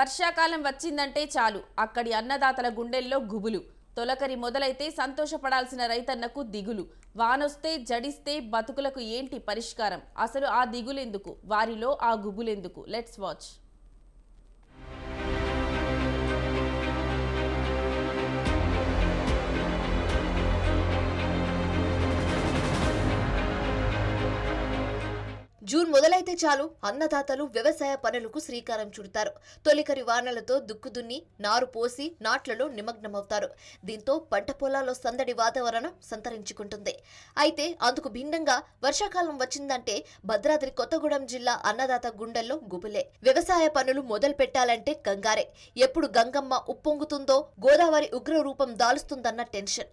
వర్షాకాలం వచ్చిందంటే చాలు. అక్కడి అన్నదాతల గుండెల్లో గుబులు. తొలకరి మొదలైతే సంతోషపడాల్సిన రైతన్నకు దిగులు. వానొస్తే జడిస్తే బతుకులకు ఏంటి పరిష్కారం? అసలు ఆ దిగులెందుకు? వారిలో ఆ గుబులెందుకు? Let's watch. జూన్ మొదలైతే చాలు అన్నదాతలు వ్యవసాయ పనులకు శ్రీకారం చుడతారు. తొలికరి వానలతో దుక్కుదున్ని నారు పోసి నాట్లలో నిమగ్నమవుతారు. దీంతో పంట పొలాల్లో సందడి వాతావరణం సంతరించుకుంటుంది. అయితే అందుకు భిన్నంగా వర్షాకాలం వచ్చిందంటే భద్రాద్రి కొత్తగూడెం జిల్లా అన్నదాత గుండెల్లో గుబులే. వ్యవసాయ పనులు మొదలు పెట్టాలంటే కంగారే. ఎప్పుడు గంగమ్మ ఉప్పొంగుతుందో గోదావరి ఉగ్ర రూపం దాలుస్తుందన్న టెన్షన్.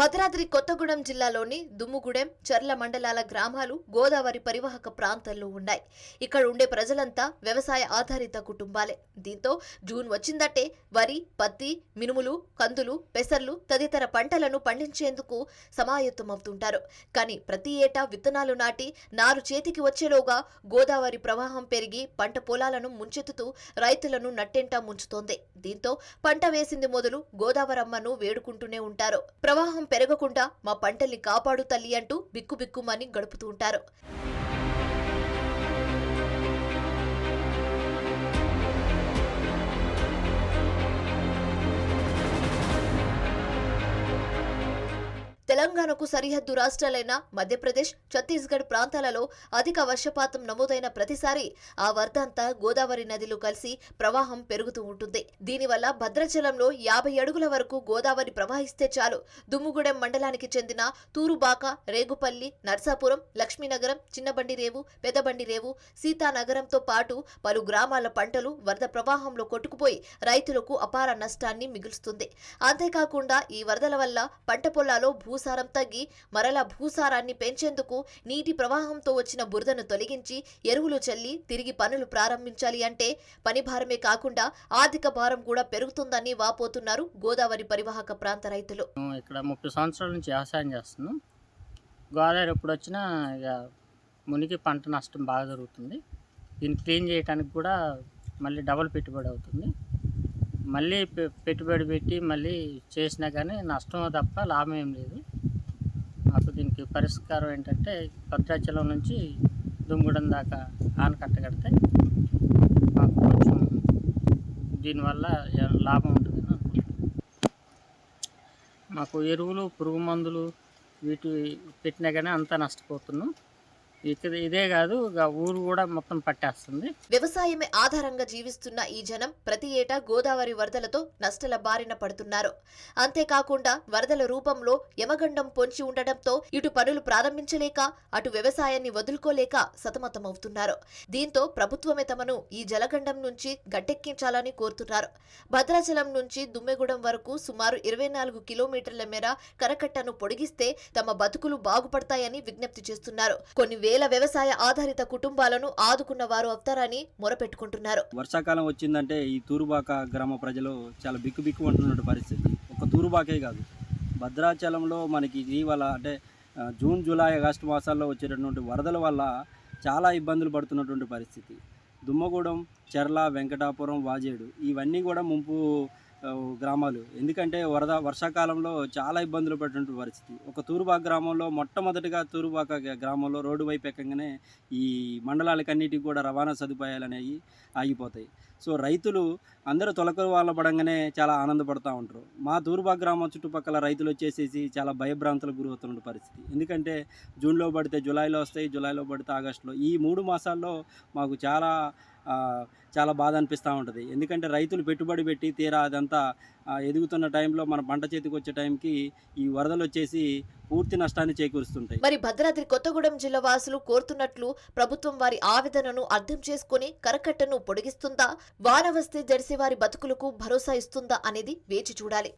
భద్రాద్రి కొత్తగూడెం జిల్లాలోని దుమ్ముగూడెం చర్ల మండలాల గ్రామాలు గోదావరి పరివాహక ప్రాంతాల్లో ఉన్నాయి. ఇక్కడ ఉండే ప్రజలంతా వ్యవసాయ ఆధారిత కుటుంబాలే. దీంతో జూన్ వచ్చిందంటే వరి పత్తి మినుములు కందులు పెసర్లు తదితర పంటలను పండించేందుకు సమాయత్తమవుతుంటారు. కానీ ప్రతి ఏటా విత్తనాలు నాటి నారు చేతికి వచ్చేలోగా గోదావరి ప్రవాహం పెరిగి పంట పొలాలను ముంచెత్తుతూ రైతులను నట్టెంటా ముంచుతోంది. దీంతో పంట వేసింది మొదలు గోదావరమ్మను వేడుకుంటూనే ఉంటారు. ప్రవాహం పెరగకుండా మా పంటల్ని కాపాడు తల్లి అంటూ బిక్కుబిక్కుమని గడుపుతూ ఉంటారు. తెలంగాణకు సరిహద్దు రాష్ట్రాలైన మధ్యప్రదేశ్ ఛత్తీస్గఢ్ ప్రాంతాలలో అధిక వర్షపాతం నమోదైన ప్రతిసారి ఆ వరదంతా గోదావరి నదిలో కలిసి ప్రవాహం పెరుగుతూ ఉంటుంది. దీనివల్ల భద్రాచలంలో యాభై అడుగుల వరకు గోదావరి ప్రవహిస్తే చాలు. దుమ్ముగూడెం మండలానికి చెందిన తూరుబాక రేగుపల్లి నర్సాపురం లక్ష్మీనగరం చిన్నబండిరేవు రేవు రేవు సీతానగరంతో పాటు పలు గ్రామాల పంటలు వరద ప్రవాహంలో కొట్టుకుపోయి రైతులకు అపార నష్టాన్ని మిగులుస్తుంది. అంతేకాకుండా ఈ వరదల వల్ల పంట పొలాల్లో భూసారం తగ్గి మరలా భూసారాన్ని పెంచేందుకు నీటి ప్రవాహంతో వచ్చిన బురదను తొలగించి ఎరువులు చల్లి తిరిగి పనులు ప్రారంభించాలి అంటే పని భారమే కాకుండా ఆర్థిక భారం కూడా పెరుగుతుందని వాపోతున్నారు గోదావరి పరివాహక ప్రాంత రైతులు. ఇక్కడ ముప్పై సంవత్సరాల నుంచి వ్యవసాయం చేస్తున్నాం. గోదావరి ఎప్పుడు వచ్చినా ఇక మునిగి పంట నష్టం బాగా జరుగుతుంది. దీన్ని క్లీన్ చేయడానికి కూడా మళ్ళీ డబల్ పెట్టుబడి అవుతుంది. మళ్ళీ పె- పెట్టుబడి పెట్టి మళ్ళీ చేసినా కానీ నష్టం తప్ప లాభం ఏం లేదు. మాకు దీనికి పరిష్కారం ఏంటంటే భద్రాచలం నుంచి దుమ్ముగూడెం దాకా ఆనకట్ట కడితే మాకు కొంచెం దీనివల్ల లాభం ఉంటుందని అనుకుంటున్నాను మాకు ఎరువులు పురుగు మందులు వీటి పెట్టినా కానీ అంతా నష్టపోతున్నాం. ఇక్కడ ఇదే కాదు ఊరు కూడా మొత్తం పట్టేస్తుంది. వ్యవసాయమే ఆధారంగా జీవిస్తున్న ఈ జనం ప్రతి ఏటా గోదావరి వరదలతో నష్టాల బారిన పడుతున్నారు. అంతేకాకుండా వరదల రూపంలో యమగండం పొంచి ఉండటంతో ఇటు పనులు ప్రారంభించలేక అటు వ్యవసాయాన్ని వదులుకోలేక సతమతమవుతున్నారు. దీంతో ప్రభుత్వమే తమను ఈ జలగండం నుంచి గట్టెక్కించాలని కోరుతున్నారు. భద్రాచలం నుంచి దుమ్మెగూడెం వరకు సుమారు ఇరవై నాలుగు కిలోమీటర్ల మేర కరకట్టను పొడిగిస్తే తమ బతుకులు బాగుపడతాయని విజ్ఞప్తి చేస్తున్నారు. కొన్ని వేల వ్యవసాయ ఆధారిత కుటుంబాలను ఆదుకున్న వారు అవుతారని మొరపెట్టుకుంటున్నారు. వర్షాకాలం వచ్చిందంటే ఈ తూరుబాక గ్రామ ప్రజలు చాలా బిక్కు బిక్కు అంటున్న పరిస్థితి. ఒక తూరుబాకే కాదు. భద్రాచలంలో మనకి ఇటీవల అంటే జూన్ జూలై ఆగస్టు మాసాల్లో వచ్చేటటువంటి వరదల వల్ల చాలా ఇబ్బందులు పడుతున్నటువంటి పరిస్థితి. దుమ్మగూడెం చెర్ల వెంకటాపురం వాజేడు ఇవన్నీ కూడా ముంపు గ్రామాలు. ఎందుకంటే వరద వర్షాకాలంలో చాలా ఇబ్బందులు పడినటువంటి పరిస్థితి. ఒక తూరుబాక గ్రామంలో మొట్టమొదటిగా తూరుబాక గ్రామంలో రోడ్డు వైపు ఎక్కగానే ఈ మండలాలకన్నిటికి కూడా రవాణా సదుపాయాలు అనేవి ఆగిపోతాయి. సో రైతులు అందరూ తొలకరి వాళ్ళ పడంగానే చాలా ఆనందపడుతూ ఉంటారు. మా తూర్బా గ్రామం చుట్టుపక్కల రైతులు వచ్చేసేసి చాలా భయభ్రాంతులకు గురవుతున్న పరిస్థితి. ఎందుకంటే జూన్లో పడితే జూలైలో వస్తాయి జూలైలో పడితే ఆగస్టులో. ఈ మూడు మాసాల్లో మాకు చాలా చాలా బాధ అనిపిస్తూ ఉంటుంది. ఎందుకంటే రైతులు పెట్టుబడి పెట్టి తీరా అదంతా ఎదుగుతున్న టైంలో మన పంట చేతికి వచ్చే టైంకి ఈ వరదలు వచ్చేసి పూర్తి నష్టాన్ని చేకూరుస్తుంటాయి. మరి భద్రాద్రి కొత్తగూడెం జిల్లా వాసులు కోరుతున్నట్లు ప్రభుత్వం వారి ఆవేదనను అర్థం చేసుకుని కరకట్టను పొడిగిస్తుందా? వాన వస్తే జడిసే వారి బతుకులకు భరోసా ఇస్తుందా అనేది వేచి చూడాలి.